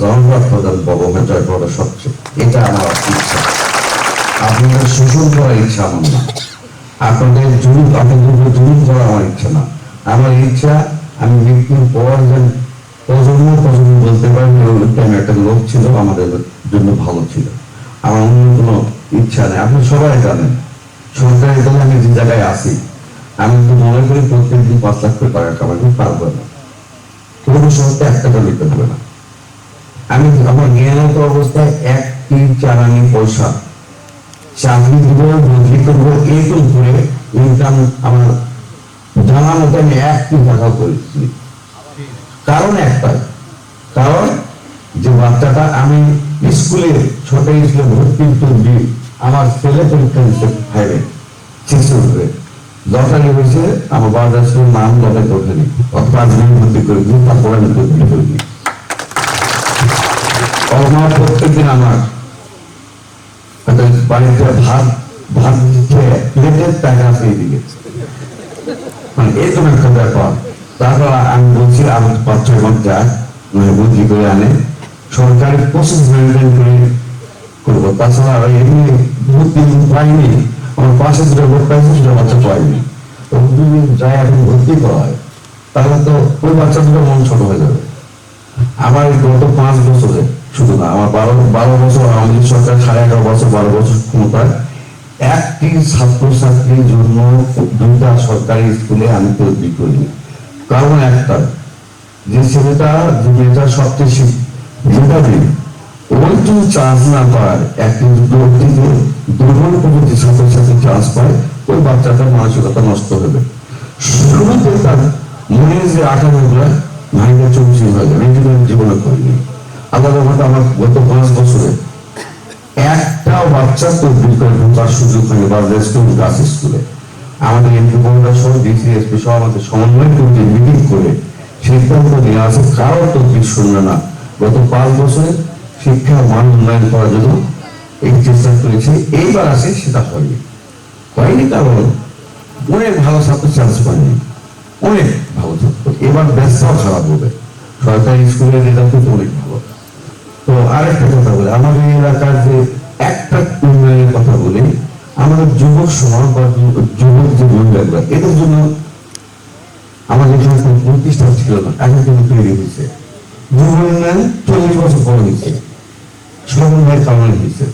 ধন্যবাদ প্রদান পাবো জয় সবচেয়ে। এটা আমার ইচ্ছা। আপনাদের শোষণ করার ইচ্ছা আমার না। আপনাদের জুলুম, আপনাদের উপর করা আমার ইচ্ছা না। আমার ইচ্ছা, আমি মৃত্যুর পর যেন প্রজন্ম প্রজন্ম বলতে যে ওই টাইমে একটা লোক ছিল, আমাদের জন্য ভালো ছিল। আমার অন্য কোনো ইচ্ছা নেই। আপনি সবাই জানেন। সরকারি দলে আমি যে জায়গায় আছি, আমি তো মনে করি প্রত্যেকদিন পাঁচ লাখ করে টাকা কামাতে পারব না। কোনো শহরতে একটা নিতে হবে না। আমি আমার জ্ঞানত অবস্থায় একটি চালানি পয়সা, চাকরি দিব বদলি করব, এরকম করে ইনকাম আমার জানা মতো আমি একটি টাকা করেছি। কারণ একটাই কারণ যে বাচ্চাটা আমি স্কুলে, ছোট স্কুলে ভর্তি তুলবি আমার ছেলে পরীক্ষা দিচ্ছে ফাইভে শিশু হবে। লটারি হয়েছে আমার বাজার নাম লটারি ওঠেনি পাঁচ মিনিট ভর্তি করে দিই তারপরে আমি ভর্তি করে দিই প্রত্যেক দিন আমার। বাড়িতে ভাত ভাত প্লেটের টাকা পেয়ে দিকে মানে একটা ব্যাপার। তারপর আমি বলছি আমি পাঁচ ছয় মাস যায় মানে বুদ্ধি করে আনে। সরকারি প্রসেস করে করব। তাছাড়া এমনি বুদ্ধি পাইনি, আমার পাশে দুটো লোক পাইছে বাচ্চা পাইনি। দুদিন যায় এখন ভর্তি করা হয় তাহলে তো ওই বাচ্চা দুটো মন ছোট হয়ে যাবে। আমার গত পাঁচ বছরে শুধু না, আমার বারো বারো বছর আওয়ামী লীগ সরকার, সাড়ে এগারো বছর, বারো বছর ক্ষমতায় একটি ছাত্রছাত্রীর জন্য দুইটা সরকারি স্কুলে আমি তৈরি করিনি। কারণ একটা, যে ছেলেটা, যে মেয়েটা সবচেয়ে মেধাবী, ওই যদি চান্স না পায়, একটি দুর্নীতি দুর্বল প্রকৃতির ছাত্রছাত্রী চান্স পায়, ওই বাচ্চাটার মানসিকতা নষ্ট হবে। শুরুতে তার মনের যে আকাঙ্ক্ষা ভাইটা চৌচি হয়ে যাবে এই জন্য জীবনে করিনি। আল্লাহ রহমতে আমার গত পাঁচ বছরে একটাও বাচ্চা তদবির করে ঢোকার সুযোগ হয়নি বা রেস্টুরেন্ট গাছ স্কুলে আমাদের এমপি বোনরা সহ ডিসি এসপি সহ আমাদের সমন্বয় করে মিটিং করে সিদ্ধান্ত নিয়ে আছে, কারও তদবির শুনবে না। গত পাঁচ বছরে শিক্ষার মান উন্নয়ন করার জন্য এই চেষ্টা করেছি, এইবার আছে, সেটা হয়নি। হয়নি কারণ অনেক ভালো ছাত্র চান্স পায়নি, অনেক ভালো ছাত্র। এবার ব্যবসাও খারাপ হবে। সরকারি স্কুলের রেজাল্ট কিন্তু অনেক তো আরেকটা কথা বলি। আমাদের এলাকার যে একটা উন্নয়নের কথা বলি, আমাদের যুবক সমাজ বা যুবক যে মহিলাগুলা, এদের জন্য আমাদের এখানে প্রতিষ্ঠান ছিল না এখন কিন্তু তৈরি হয়েছে যুব উন্নয়ন চল্লিশ বছর পর হয়েছে। সমন্বয়ের কারণে হয়েছে।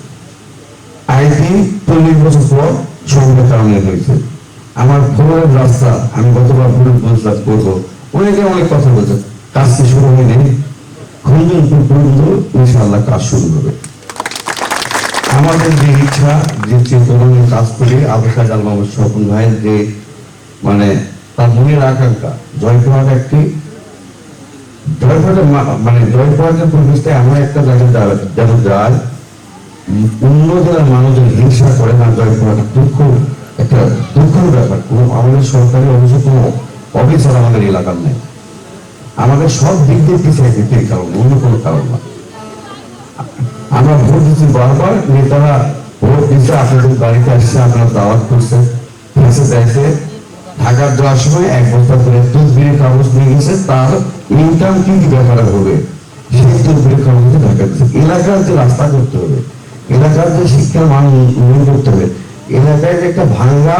আইটি চল্লিশ বছর পর সমন্বয়ের কারণে হয়েছে। আমার ভোরের রাস্তা, আমি গতবার ভোরের রাস্তা করব। অনেকে অনেক কথা বলছে কাজ কি শুরু হয়নি। খুঁজুন পর্যন্ত ইনশাআল্লাহ কাজ শুরু হবে। আমাদের যে ইচ্ছা, যে কাজ করে স্বপন ভাইয়ের যে মানে তার মনের আকাঙ্ক্ষা জয়পুরহাট একটি মানে জয়পুরহাটের পরিবেশটা এমন একটা জায়গায় যা- যেন যায় অন্য জেলার মানুষজন হিংসা করে না জয়পুরহাট দুঃখ, একটা দুঃখের ব্যাপার, কোনো আমাদের সরকারি অভিযোগ কোনো অফিসার আমাদের এলাকার নেই। আমাদের সব দিক দিয়ে পিছিয়ে দিতে কারণ, অন্য কোনো কারণ না। আমরা ভোট দিচ্ছি বারবার নেতারা ভোট দিচ্ছে, আপনাদের বাড়িতে আসছে, আপনারা দাওয়াত করছে ফেসে দেখে ঢাকার যাওয়ার সময় এক বস্তা করে তদবিরের কাগজ নিয়ে গেছে, তার ইনকাম কি ব্যাপারে হবে? সেই তদবিরের কাগজে ঢাকা দিচ্ছে এলাকার যে রাস্তা করতে হবে, এলাকার যে শিক্ষার মান উন্নয়ন করতে হবে, এলাকায় যে একটা ভাঙ্গা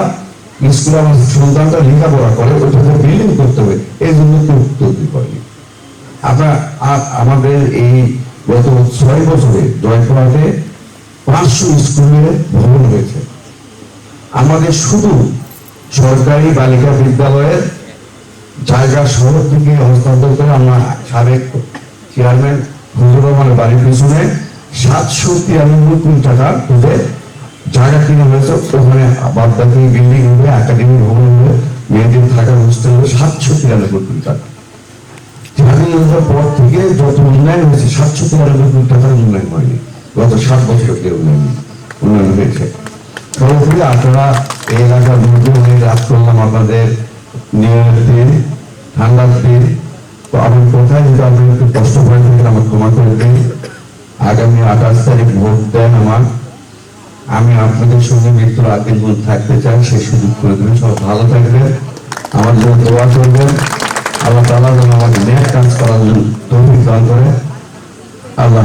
স্কুলে আমার সন্তানটা লেখাপড়া করে ওইটাকে বিল্ডিং করতে হবে, এই জন্য আমাদের এই গত ছয় বছরে জয়পুরহাটে পাঁচশো স্কুলের ভবন হয়েছে। আমাদের শুধু সরকারি বালিকা বিদ্যালয়ের জায়গা শহর থেকে হস্তান্তর করে আমরা সাবেক চেয়ারম্যান হুজুর রহমানের বাড়ির পিছনে সাতশো তিরানব্বই কোটি টাকা খুঁজে জায়গা কিনে হয়েছে। ওখানে বাদবাকি বিল্ডিং হবে একাডেমি ভবন হবে মেয়েদের থাকার হোস্টেল হবে সাতশো তিরানব্বই কোটি টাকা। স্বাধীনতার পর থেকে যত উন্নয়ন হয়েছে সাতশো তিরানব্বই কোটি টাকার উন্নয়ন হয়নি। গত সাত বছর ধরে উন্নয়ন উন্নয়ন হয়েছে। সর্বোপরি আপনারা এই এলাকার অনেক রাত করলাম আপনাদের নিয়মের দিন। তো আমি কোথায় যদি আপনি একটু কষ্ট করে থাকেন আমার ক্ষমা করে দিন। আগামী আঠাশ তারিখ ভোট দেন আমার। আমি আপনাদের সঙ্গে মৃত্যুর দিন থাকতে চাই, সেই সুযোগ করে দেবেন। সব ভালো থাকবেন। আমার জন্য দোয়া করবেন। আল্লাহ তালা যেন আমাকে ন্যায় কাজ করার জন্য তৌফিক দান করে। আল্লাহ